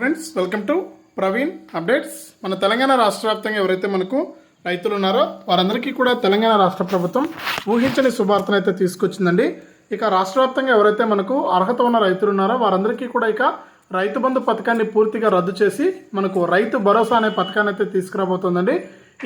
Friends welcome to Praveen updates మన తెలంగాణ రాష్ట్ర వ్యాప్తంగా ఎవరైతే మనకు రైతులు ఉన్నారో వారందరికీ కూడా తెలంగాణ రాష్ట్ర ప్రభుత్వం ఊహించని శుభార్తను అయితే తీసుకొచ్చిందండి. ఇక రాష్ట్ర వ్యాప్తంగా ఎవరైతే మనకు అర్హత ఉన్న రైతులు ఉన్నారో వారందరికీ కూడా ఇక రైతు బంధు పథకాన్ని పూర్తిగా రద్దు చేసి మనకు రైతు భరోసా అనే పథకాన్ని అయితే తీసుకురాబోతోందండి.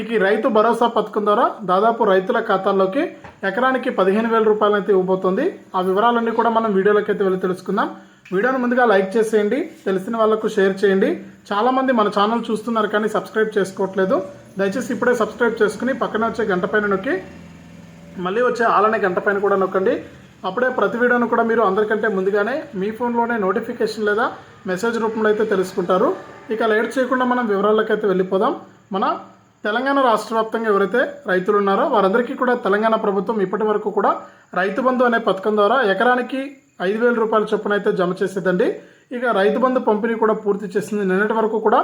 ఇక ఈ రైతు భరోసా పథకం ద్వారా దాదాపు రైతుల ఖాతాల్లోకి ఎకరానికి పదిహేను వేల రూపాయలు అయితే ఇవ్వబోతోంది. ఆ వివరాలన్నీ కూడా మనం వీడియోలోకి అయితే వెళ్ళి తెలుసుకుందాం. వీడియోను ముందుగా లైక్ చేసేయండి తెలిసిన వాళ్ళకు షేర్ చేయండి. చాలామంది మన ఛానల్ చూస్తున్నారు కానీ సబ్స్క్రైబ్ చేసుకోవట్లేదు. దయచేసి ఇప్పుడే సబ్స్క్రైబ్ చేసుకుని పక్కన వచ్చే గంట పైన నొక్కి మళ్ళీ వచ్చే ఆలనే గంట పైన కూడా నొక్కండి. అప్పుడే ప్రతి వీడియోను కూడా మీరు అందరికంటే ముందుగానే మీ ఫోన్లోనే నోటిఫికేషన్ లేదా మెసేజ్ రూపంలో అయితే తెలుసుకుంటారు. ఇక లేట్ చేయకుండా మనం వివరాల్లోకి వెళ్ళిపోదాం. మన తెలంగాణ రాష్ట్ర వ్యాప్తంగా ఎవరైతే రైతులు ఉన్నారో వారందరికీ కూడా తెలంగాణ ప్రభుత్వం ఇప్పటి వరకు కూడా రైతు బంధు అనే పథకం ద్వారా ఎకరానికి ఐదు వేల రూపాయల చొప్పున అయితే జమ చేసేదండి. ఇక రైతు బంధు పంపిణీ కూడా పూర్తి చేసింది. నిన్నటి వరకు కూడా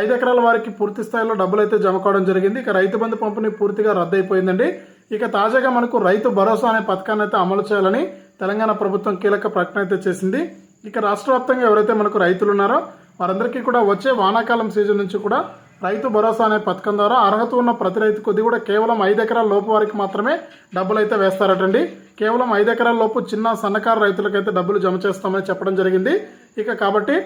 ఐదు ఎకరాల వారికి పూర్తి స్థాయిలో డబ్బులు అయితే జమ కావడం జరిగింది. ఇక రైతు బంధు పంపిణీ పూర్తిగా రద్దయిపోయిందండి. ఇక తాజాగా మనకు రైతు భరోసా అనే పథకాన్ని అయితే అమలు చేయాలని తెలంగాణ ప్రభుత్వం కీలక ప్రకటన అయితే చేసింది. ఇక రాష్ట్ర వ్యాప్తంగా ఎవరైతే మనకు రైతులు ఉన్నారో వారందరికీ కూడా వచ్చే వానాకాలం సీజన్ నుంచి కూడా రైతు భరోసా అనే పథకం ద్వారా అర్హత ఉన్న ప్రతి రైతు కొద్ది కూడా కేవలం ఐదు ఎకరాల లోపు వారికి మాత్రమే డబ్బులు అయితే వేస్తారటండి. కేవలం ఐదు ఎకరాల లోపు చిన్న సన్నకారు రైతులకైతే డబ్బులు జమ చేస్తామని చెప్పడం జరిగింది. ఇక కాబట్టి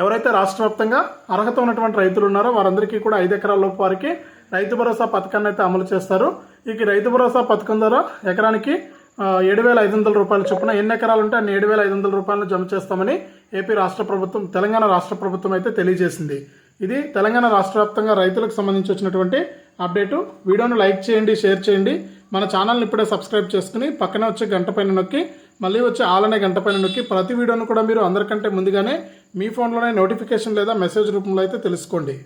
ఎవరైతే రాష్ట్ర వ్యాప్తంగా అర్హత ఉన్నటువంటి రైతులు ఉన్నారో వారందరికీ కూడా ఐదు ఎకరాల లోపు వారికి రైతు భరోసా పథకాన్ని అయితే అమలు చేస్తారు. ఇక రైతు భరోసా పథకం ద్వారా ఎకరానికి ఏడు వేల ఐదు వందల రూపాయల చొప్పున ఎన్ని ఎకరాలు ఉంటే అన్ని ఏడు వేల ఐదు వందల రూపాయలను జమ చేస్తామని ఏపీ రాష్ట్ర ప్రభుత్వం తెలంగాణ రాష్ట్ర ప్రభుత్వం అయితే తెలియజేసింది. ఇది తెలంగాణ రాష్ట్ర వ్యాప్తంగా రైతులకు సంబంధించి వచ్చినటువంటి అప్డేటు. వీడియోను లైక్ చేయండి షేర్ చేయండి. మన ఛానల్ని ఇప్పుడే సబ్స్క్రైబ్ చేసుకుని పక్కనే వచ్చే గంట పైన నొక్కి మళ్ళీ వచ్చే ఆలనే గంట పైన నొక్కి ప్రతి వీడియోను కూడా మీరు అందరికంటే ముందుగానే మీ ఫోన్లోనే నోటిఫికేషన్ లేదా మెసేజ్ రూపంలో అయితే తెలుసుకోండి.